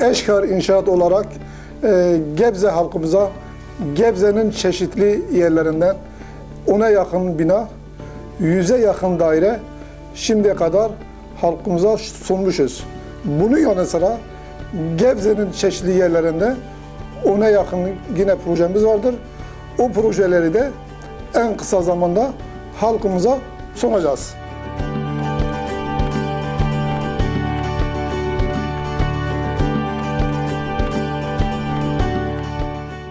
Eşkar İnşaat olarak e, Gebze halkımıza Gebze'nin çeşitli yerlerinden ona yakın bina, yüze yakın daire şimdiye kadar halkımıza sunmuşuz. Bunun yanı sıra Gebze'nin çeşitli yerlerinde ona yakın yine projemiz vardır. O projeleri de en kısa zamanda halkımıza sunacağız.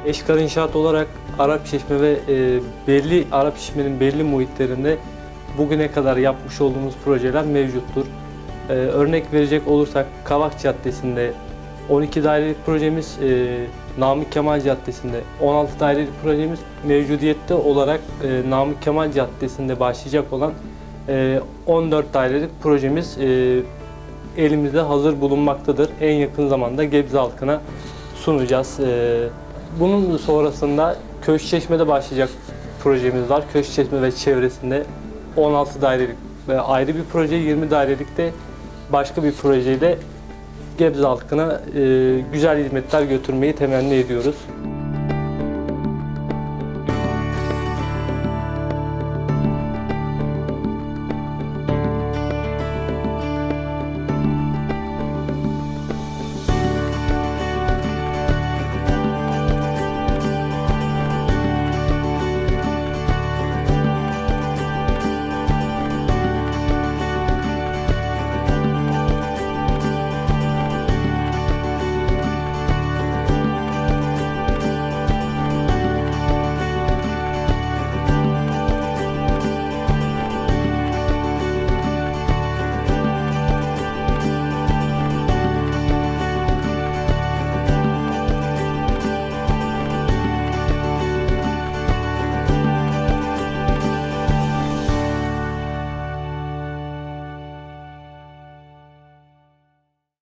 Eşkar İnşaat olarak Arap Çeşme ve e, belli Arap Çeşme'nin belli muhitlerinde bugüne kadar yapmış olduğumuz projeler mevcuttur. E, örnek verecek olursak Kavak Caddesi'nde 12 dairelik projemiz, e, Namık Kemal Caddesi'nde 16 dairelik projemiz mevcudiyette olarak e, Namık Kemal Caddesi'nde başlayacak olan e, 14 dairelik projemiz e, elimizde hazır bulunmaktadır. En yakın zamanda Gebze halkına sunacağız. E, bunun sonrasında Köşkçeşme'de başlayacak projemiz var. Köşkçeşme ve çevresinde 16 dairelik ve ayrı bir proje, 20 dairelik de başka bir projeyle Gebze halkına e, güzel hizmetler götürmeyi temenni ediyoruz.